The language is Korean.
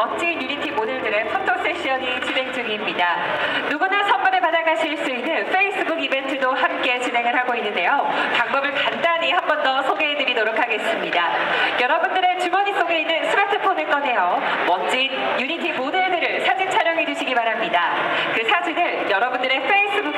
멋진 유니티 모델들의 포토 세션이 진행 중입니다. 누구나 선물을 받아가실 수 있는 페이스북 이벤트도 함께 진행을 하고 있는데요. 방법을 간단히 한 번 더 소개해 드리도록 하겠습니다. 여러분들의 주머니 속에 있는 스마트폰을 꺼내어 멋진 유니티 모델들을 사진 촬영해 주시기 바랍니다. 그 사진을 여러분들의 페이스북